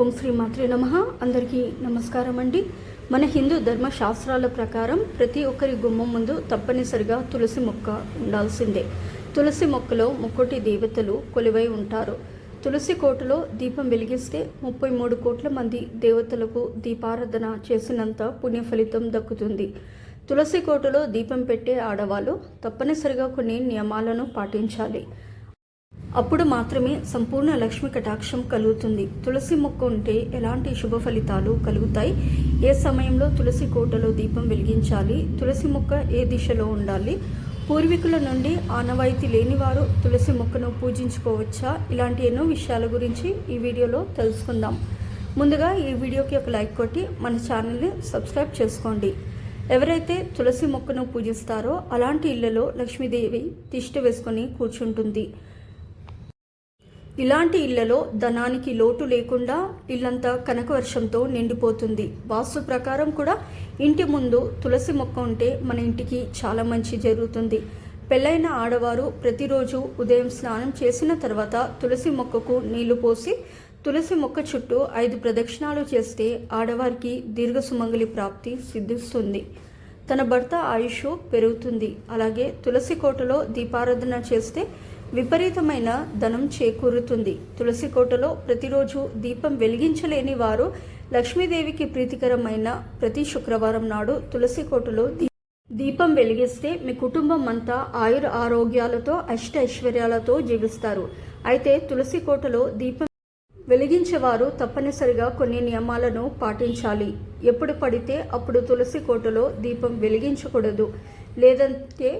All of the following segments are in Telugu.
ఓం శ్రీ మాత్రే నమ. అందరికీ నమస్కారం అండి. మన హిందూ ధర్మ శాస్త్రాల ప్రకారం ప్రతి ఒక్కరి గుమ్మం ముందు తప్పనిసరిగా తులసి మొక్క ఉండాల్సిందే. తులసి మొక్కలో ముక్కోటి దేవతలు కొలువై ఉంటారు. తులసి కోటలో దీపం వెలిగిస్తే ముప్పై మూడు కోట్ల మంది దేవతలకు దీపారాధన చేసినంత పుణ్య ఫలితం దక్కుతుంది. తులసి కోటలో దీపం పెట్టే ఆడవాళ్ళు తప్పనిసరిగా కొన్ని నియమాలను పాటించాలి. అప్పుడు మాత్రమే సంపూర్ణ లక్ష్మి కటాక్షం కలుగుతుంది. తులసి మొక్క ఉంటే ఎలాంటి శుభ ఫలితాలు కలుగుతాయి? ఏ సమయంలో తులసి కోటలో దీపం వెలిగించాలి? తులసి మొక్క ఏ దిశలో ఉండాలి? పూర్వీకుల నుండి ఆనవాయితీ లేనివారు తులసి మొక్కను పూజించుకోవచ్చా? ఇలాంటి ఎన్నో విషయాల గురించి ఈ వీడియోలో తెలుసుకుందాం. ముందుగా ఈ వీడియోకి ఒక లైక్ కొట్టి మన ఛానల్ని సబ్స్క్రైబ్ చేసుకోండి. ఎవరైతే తులసి మొక్కను పూజిస్తారో అలాంటి ఇళ్ళలో లక్ష్మీదేవి తిష్ట వేసుకొని కూర్చుంటుంది. ఇలాంటి ఇళ్ళలో ధనానికి లోటు లేకుండా ఇల్లంతా కనకవర్షంతో నిండిపోతుంది. వాస్తు ప్రకారం కూడా ఇంటి ముందు తులసి మొక్క ఉంటే మన ఇంటికి చాలా మంచి జరుగుతుంది. పెళ్ళైన ఆడవారు ప్రతిరోజు ఉదయం స్నానం చేసిన తర్వాత తులసి మొక్కకు నీళ్ళు పోసి తులసి మొక్క చుట్టూ ఐదు ప్రదక్షిణాలు చేస్తే ఆడవారికి దీర్ఘ సుమంగలి ప్రాప్తి సిద్ధిస్తుంది. తన భర్త ఆయుష్ పెరుగుతుంది. అలాగే తులసి కోటలో దీపారాధన చేస్తే విపరీతమైన ధనం చేకూరుతుంది. తులసి కోటలో ప్రతిరోజు దీపం వెలిగించలేని వారు లక్ష్మీదేవికి ప్రీతికరమైన ప్రతి శుక్రవారం నాడు తులసి కోటలో దీపం వెలిగిస్తే మీ కుటుంబం అంతా ఆయుర ఆరోగ్యాలతో అష్ట ఐశ్వర్యాలతో జీవిస్తారు. అయితే తులసి కోటలో దీపం వెలిగించేవారు తప్పనిసరిగా కొన్ని నియమాలను పాటించాలి. ఎప్పుడు పడితే అప్పుడు తులసి కోటలో దీపం వెలిగించకూడదు. లేదంటే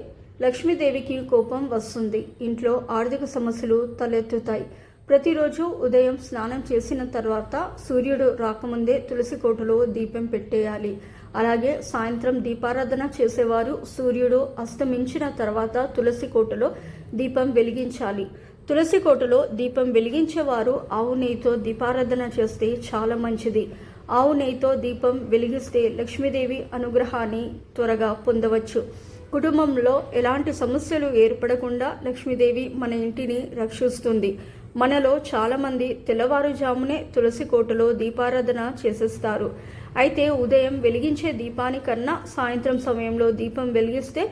లక్ష్మీదేవికి కోపం వస్తుంది. ఇంట్లో ఆర్థిక సమస్యలు తలెత్తుతాయి. ప్రతిరోజు ఉదయం స్నానం చేసిన తర్వాత సూర్యుడు రాకముందే తులసి కోటలో దీపం పెట్టేయాలి. అలాగే సాయంత్రం దీపారాధన చేసేవారు సూర్యుడు అస్తమించిన తర్వాత తులసి కోటలో దీపం వెలిగించాలి. తులసి కోటలో దీపం వెలిగించేవారు ఆవు నెయ్యితో దీపారాధన చేస్తే చాలా మంచిది. ఆవు నెయ్యితో దీపం వెలిగిస్తే లక్ష్మీదేవి అనుగ్రహాన్ని త్వరగా పొందవచ్చు. కుటుంబంలో ఎలాంటి సమస్యలు ఏర్పడకుండా లక్ష్మీదేవి మన ఇంటిని రక్షిస్తుంది. మనలో చాలామంది తెల్లవారుజామునే తులసి కోటలో దీపారాధన చేసేస్తారు. అయితే ఉదయం వెలిగించే దీపానికన్నా సాయంత్రం సమయంలో దీపం వెలిగిస్తే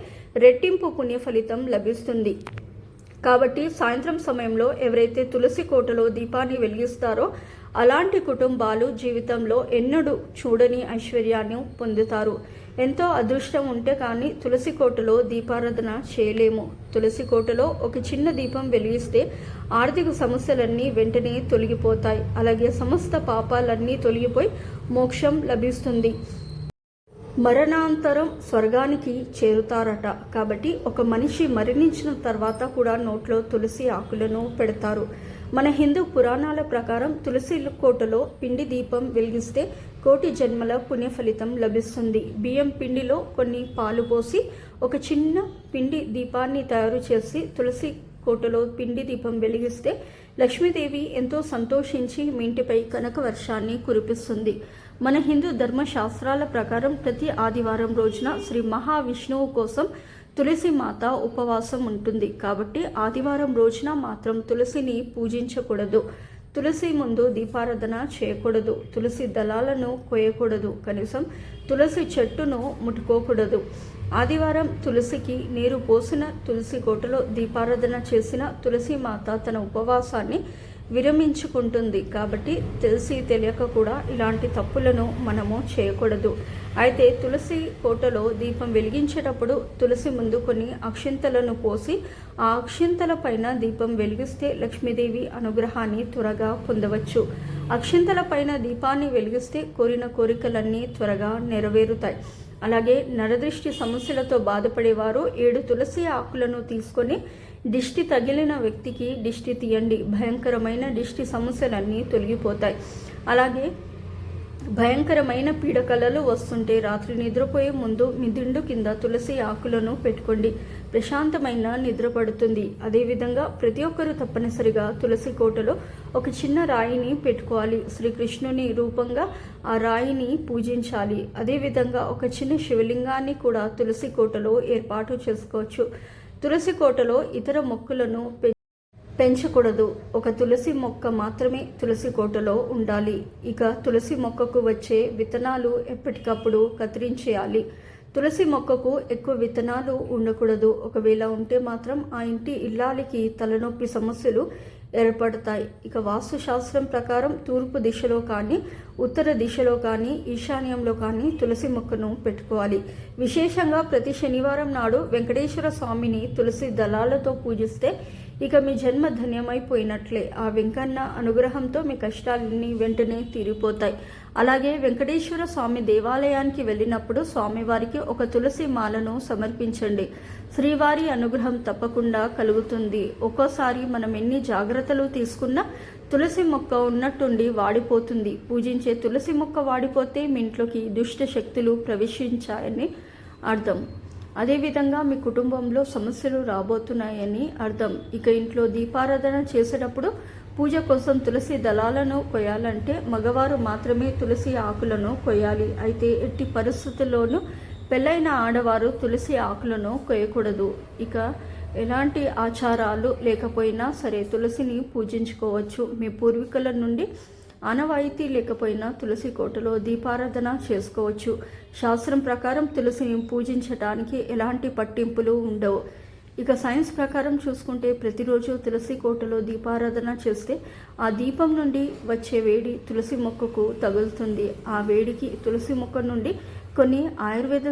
రెట్టింపు పుణ్య ఫలితం లభిస్తుంది. కాబట్టి సాయంత్రం సమయంలో ఎవరైతే తులసి కోటలో దీపాన్ని వెలిగిస్తారో అలాంటి కుటుంబాలు జీవితంలో ఎన్నడూ చూడని ఐశ్వర్యాన్ని పొందుతారు. ఎంతో అదృష్టం ఉంటే కానీ తులసి కోటలో దీపారాధన చేయలేము. తులసి కోటలో ఒక చిన్న దీపం వెలిగిస్తే ఆర్థిక సమస్యలన్నీ వెంటనే తొలగిపోతాయి. అలాగే సమస్త పాపాలన్నీ తొలగిపోయి మోక్షం లభిస్తుంది. మరణాంతరం స్వర్గానికి చేరుతారట. కాబట్టి ఒక మనిషి మరణించిన తర్వాత కూడా నోట్లో తులసి ఆకులను పెడతారు. మన హిందూ పురాణాల ప్రకారం తులసి కోటలో పిండి దీపం వెలిగిస్తే కోటి జన్మల పుణ్య ఫలితం లభిస్తుంది. బియ్యం పిండిలో కొన్ని పాలు పోసి ఒక చిన్న పిండి దీపాన్ని తయారు చేసి తులసి కోటలో పిండి దీపం వెలిగిస్తే లక్ష్మీదేవి ఎంతో సంతోషించి మీ ఇంటిపై కనక వర్షాన్ని కురిపిస్తుంది. మన హిందూ ధర్మ శాస్త్రాల ప్రకారం ప్రతి ఆదివారం రోజున శ్రీ మహావిష్ణువు కోసం తులసి మాత ఉపవాసం ఉంటుంది కాబట్టి ఆదివారం రోజున మాత్రం తులసిని పూజించకూడదు. తులసి ముందు దీపారాధన చేయకూడదు. తులసి దళాలను కోయకూడదు కనీసం తులసి చెట్టును ముట్టుకోకూడదు. ఆదివారం తులసికి నీరు పోసిన తులసి కోటలో దీపారాధన చేసిన తులసి మాత తన ఉపవాసాన్ని విరమించుకుంటుంది. కాబట్టి తెలిసి తెలియక కూడా ఇలాంటి తప్పులను మనము చేయకూడదు. అయితే తులసి కోటలో దీపం వెలిగించేటప్పుడు తులసి ముందు కొన్ని అక్షింతలను పోసి ఆ అక్షింతల పైన దీపం వెలిగిస్తే లక్ష్మీదేవి అనుగ్రహాన్ని త్వరగా పొందవచ్చు. అక్షింతల పైన దీపాన్ని వెలిగిస్తే కోరిన కోరికలన్నీ త్వరగా నెరవేరుతాయి. అలాగే నరదృష్టి సమస్యలతో బాధపడేవారు ఏడు తులసి ఆకులను తీసుకొని దిష్టి తగిలిన వ్యక్తికి దిష్టి తీయండి. భయంకరమైన దిష్టి సమస్యలన్నీ తొలగిపోతాయి. అలాగే భయంకరమైన పీడకలలు వస్తుంటే రాత్రి నిద్రపోయే ముందు మీ దిండు కింద తులసి ఆకులను పెట్టుకోండి. ప్రశాంతమైన నిద్ర పడుతుంది. అదేవిధంగా ప్రతి ఒక్కరూ తప్పనిసరిగా తులసి కోటలో ఒక చిన్న రాయిని పెట్టుకోవాలి. శ్రీకృష్ణుని రూపంగా ఆ రాయిని పూజించాలి. అదేవిధంగా ఒక చిన్న శివలింగాన్ని కూడా తులసి కోటలో ఏర్పాటు చేసుకోవచ్చు. తులసి కోటలో ఇతర మొక్కులను పె పెంచకూడదు. ఒక తులసి మొక్క మాత్రమే తులసి కోటలో ఉండాలి. ఇక తులసి మొక్కకు వచ్చే విత్తనాలు ఎప్పటికప్పుడు కత్తిరించేయాలి. తులసి మొక్కకు ఎక్కువ విత్తనాలు ఉండకూడదు. ఒకవేళ ఉంటే మాత్రం ఆ ఇంటి ఇల్లాలకి తలనొప్పి సమస్యలు ఏర్పడతాయి. ఇక వాస్తుశాస్త్రం ప్రకారం తూర్పు దిశలో కానీ ఉత్తర దిశలో కానీ ఈశాన్యంలో కానీ తులసి మొక్కను పెట్టుకోవాలి. విశేషంగా ప్రతి శనివారం నాడు వెంకటేశ్వర స్వామిని తులసి దళాలతో పూజిస్తే ఇక మీ జన్మ ధన్యమైపోయినట్లే. ఆ వెంకన్న అనుగ్రహంతో మీ కష్టాలన్నీ వెంటనే తీరిపోతాయి. అలాగే వెంకటేశ్వర స్వామి దేవాలయానికి వెళ్ళినప్పుడు స్వామివారికి ఒక తులసి మాలను సమర్పించండి. శ్రీవారి అనుగ్రహం తప్పకుండా కలుగుతుంది. ఒక్కోసారి మనం ఎన్ని జాగ్రత్తలు తీసుకున్నా తులసి మొక్క ఉన్నట్టుండి వాడిపోతుంది. పూజించే తులసి మొక్క వాడిపోతే మీ ఇంట్లోకి దుష్ట శక్తులు ప్రవేశించాయని అర్థం. అదేవిధంగా మీ కుటుంబంలో సమస్యలు రాబోతున్నాయని అర్థం. ఇక ఇంట్లో దీపారాధన చేసేటప్పుడు పూజ కోసం తులసి దళాలను కొయ్యాలంటే మగవారు మాత్రమే తులసి ఆకులను కొయ్యాలి. అయితే ఎట్టి పరిస్థితుల్లోనూ పెళ్ళైన ఆడవారు తులసి ఆకులను కొయ్యకూడదు. ఇక ఎలాంటి ఆచారాలు లేకపోయినా సరే తులసిని పూజించుకోవచ్చు. మీ పూర్వీకుల నుండి ఆనవాయితీ లేకపోయినా తులసి కోటలో దీపారాధన చేసుకోవచ్చు. శాస్త్రం ప్రకారం తులసిని పూజించడానికి ఎలాంటి పట్టింపులు ఉండవు. ఇక సైన్స్ ప్రకారం చూసుకుంటే ప్రతిరోజు తులసి కోటలో దీపారాధన చేస్తే ఆ దీపం నుండి వచ్చే వేడి తులసి మొక్కకు తగులుతుంది. ఆ వేడికి తులసి మొక్క నుండి కొన్ని ఆయుర్వేద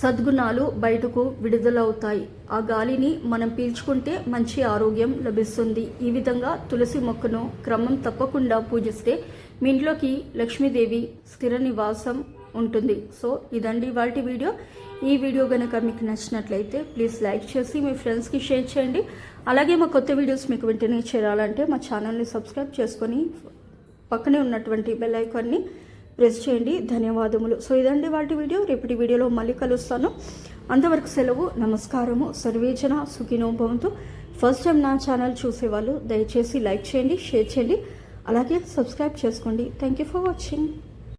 సద్గుణాలు బయటకు విడుదలవుతాయి. ఆ గాలిని మనం పీల్చుకుంటే మంచి ఆరోగ్యం లభిస్తుంది. ఈ విధంగా తులసి మొక్కను క్రమం తప్పకుండా పూజిస్తే మీ ఇంట్లోకి లక్ష్మీదేవి స్థిర నివాసం ఉంటుంది. సో ఇదండి వాటి వీడియో. ఈ వీడియో కనుక మీకు నచ్చినట్లయితే ప్లీజ్ లైక్ చేసి మీ ఫ్రెండ్స్కి షేర్ చేయండి. అలాగే మా కొత్త వీడియోస్ మీకు వెంటనే చేరాలంటే మా ఛానల్ని సబ్స్క్రైబ్ చేసుకొని పక్కనే ఉన్నటువంటి బెల్ ఐకాన్ని ప్రెస్ చేయండి. ధన్యవాదములు. సో ఇదండి వాటి వీడియో. రేపటి వీడియోలో మళ్ళీ కలుస్తాను. అంతవరకు సెలవు నమస్కారము. సర్వేజన సుఖినో భవంతు. ఫస్ట్ టైం నా ఛానల్ చూసేవాళ్ళు దయచేసి లైక్ చేయండి షేర్ చేయండి. అలాగే సబ్స్క్రైబ్ చేసుకోండి. Thank you for watching